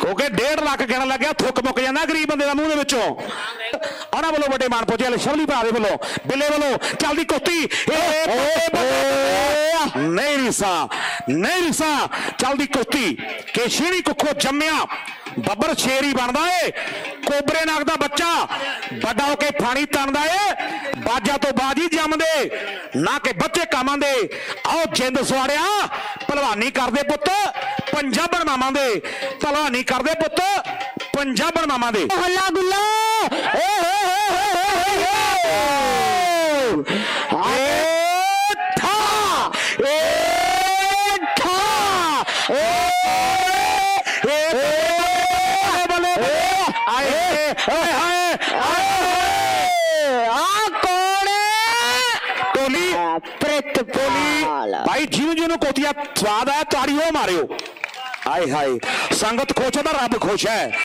ਕਿਉਂਕਿ 1.5 ਲੱਖ ਕਹਿਣ ਲੱਗਿਆ, ਥੁੱਕ ਮੁੱਕ ਜਾਂਦਾ ਗਰੀਬ ਬੰਦੇ ਦਾ ਮੂੰਹ ਦੇ ਵਿੱਚੋਂ। ਉਹਨਾਂ ਵੱਲੋਂ ਵੱਡੇ ਮਾਨ ਪਹੁੰਚੇ ਲੈ ਸ਼ਵਲੀ ਭਰਾ ਦੇ ਵੱਲੋਂ, ਬਿੱਲੇ ਵੱਲੋਂ ਚੱਲਦੀ ਕੁਸ਼ਤੀ ਇਹ ਨਹੀਂ ਰਿਸਾ ਨਹੀਂ ਰਿਸਾ, ਚੱਲਦੀ ਕੁਸ਼ਤੀ ਕੇਸ਼ੀਣੀ ਕੁੱਖੋ ਜੰਮਿਆ, ਬੱਬਰ ਸ਼ੇਰ ਹੀ ਬਣਦਾ ਏ। ਕੋਬਰੇ ਨਾਗ ਦਾ ਬੱਚਾ, ਵੱਡਾ ਹੋ ਕੇ ਫਾਣੀ ਤਣਦਾ ਏ। ਬਾਜਾ ਤੋਂ ਬਾਜੀ ਜੰਮਦੇ, ਨਾ ਕਿ ਬੱਚੇ ਕਾਮਾਂ ਦੇ। ਆਓ ਜਿੰਦ ਸਵਾੜਿਆ ਭਲਵਾਨੀ ਕਰਦੇ ਪੁੱਤ ਪੰਜਾਬਣ ਮਾਮਾਂ ਦੇ ਭਲਵਾਨੀ ਕਰਦੇ ਪੁੱਤ ਪੰਜਾਬਣ ਮਾਮਾਂ ਦੇ ਹੱਲਾ ਗੁੱਲਾ ਏ ਹੋ ਹੋ ਹੋ ਹੋ ਏ ਠਾ ਏ ਠਾ ਏ ਏ ਬਲੇ ਆਏ ਹਾਏ બોલી પ્રેત બોલી ભાઈ જીવ જીવ નો કોતિયા સ્વાદ આયા તાળીઓ માર્યો હાય હાય સંગત ખોશે તો રબ ખોશે